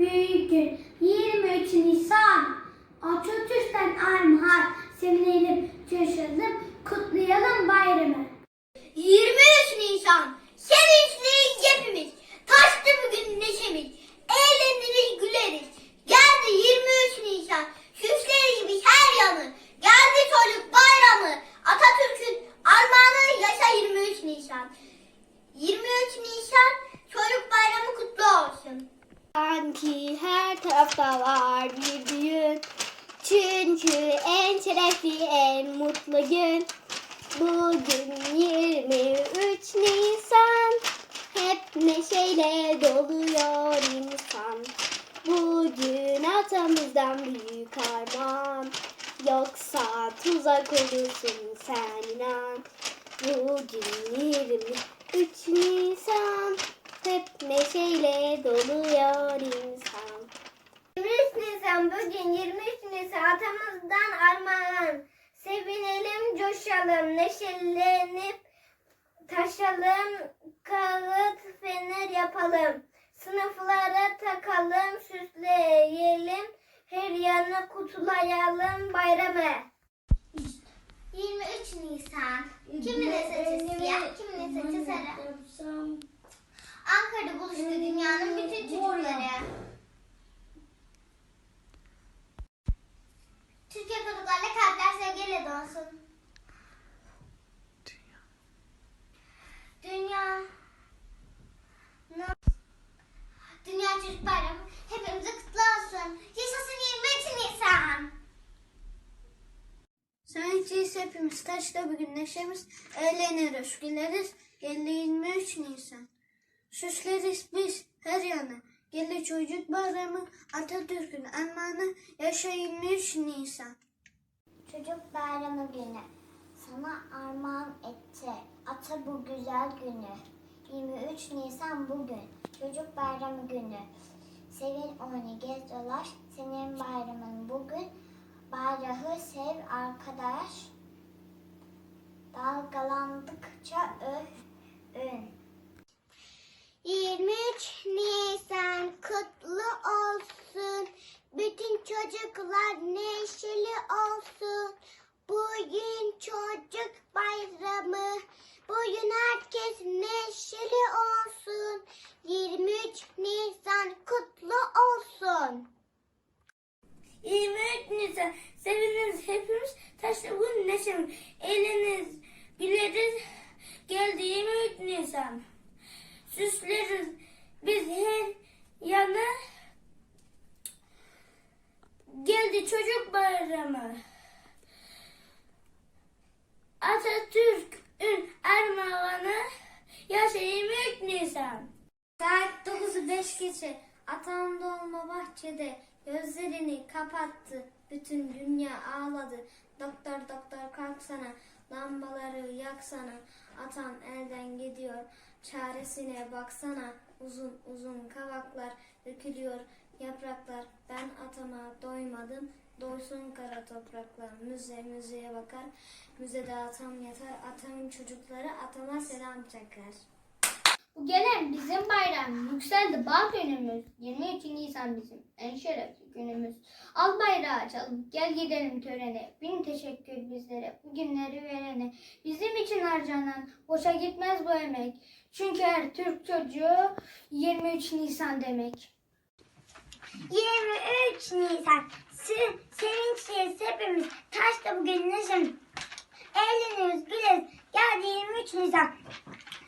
büyük gün 23 Nisan Atatürk'ten armağan sevinelim, coşalım, kutlayalım bayramı. 23 Nisan sevinçliyiz hepimiz. Taştı bugün neşemiz. Eğleniriz güleriz. Geldi 23 Nisan. Süsleriz biz her yanı. Geldi çocuk bayramı. Atatürk'ün armağanı yaşa 23 Nisan. 23 Nisan çocuk bayramı kutlu olsun. Sanki her tarafta var bir düğün. Çünkü en şerefli, en mutlu gün. Bugün 23 Nisan. Hep neşeyle doluyor insan. Bugün atamızdan büyük armağan. Yoksa tuzak olursun sen inan. Bugün 23 Nisan. Hep neşeyle doluyor insan. 23 Nisan bugün 23 Nisan atamızdan armağan. Sevinelim, coşalım, neşelenip taşalım, kağıt fener yapalım. Sınıflara takalım, süsleyelim, her yanı kutlayalım bayramı. 23 Nisan. Kimin saçı siyah, kimin saçı sarı. Ankara'da buluştu dünyanın bütün çocukları. Türkiye çocuklarla kalpler sevgiyle dolsun. Dünya. Na- Dünya Çocuk Bayramı hepimize kutlu olsun. Yaşasın 23 Nisan. Sevinçliyiz hepimiz taşta bugün neşemiz eğleniriz güleriz 23 Nisan. Süsleriz biz her yana. Gelir çocuk bayramı Atatürk'ün armağanı yaşa 23 Nisan. Çocuk Bayramı günü. Sana armağan etti. Ata bu güzel günü. 23 Nisan bugün. Çocuk Bayramı günü. Sevin oyunu gez dolaş. Senin bayramın bugün. Bayrağı sev arkadaş. Dalgalandıkça öv ün. 23 Nisan kutlu olsun. Bütün çocuklar neşeli olsun. Bugün çocuk bayramı. Bugün herkes neşeli olsun. 23 Nisan kutlu olsun. 23 Nisan seviniriz hepimiz taşla bugün neşemiz eğleniriz güleriz geldi 23 Nisan süsleriz biz her yana geldi çocuk bayramı Atatürk'ün armağanı yaşa 23 Nisan Saat 9'u 5 geçe atan dolma bahçede gözlerini kapattı. Bütün dünya ağladı. Doktor doktor kalksana lambaları yaksana. Atan elden gidiyor çaresine baksana. Uzun uzun kavaklar dökülüyor yapraklar. Ben atama doymadım. Doysun kara topraklar. Müze müzeye bakar. Müzede atam yatar. Atamın çocukları atama selam çakar. Bu gelen bizim bayram, yükseldi bağ günümüz. 23 Nisan bizim en şerefli günümüz. Al bayrağı açalım, gel gidelim törene. Bin teşekkür bizlere, bu günleri verene. Bizim için harcanan, boşa gitmez bu emek. Çünkü her Türk çocuğu 23 Nisan demek. 23 Nisan. Se sevinçliyiz hepimiz. Taşta bugün neşemiz. Eğleniyoruz, güleriz. Geldi 23 Nisan.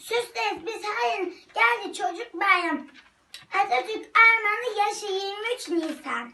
Süsleriz biz yan. Geldi çocuk bayram. Atatürk Armağanı yaşı 23 Nisan.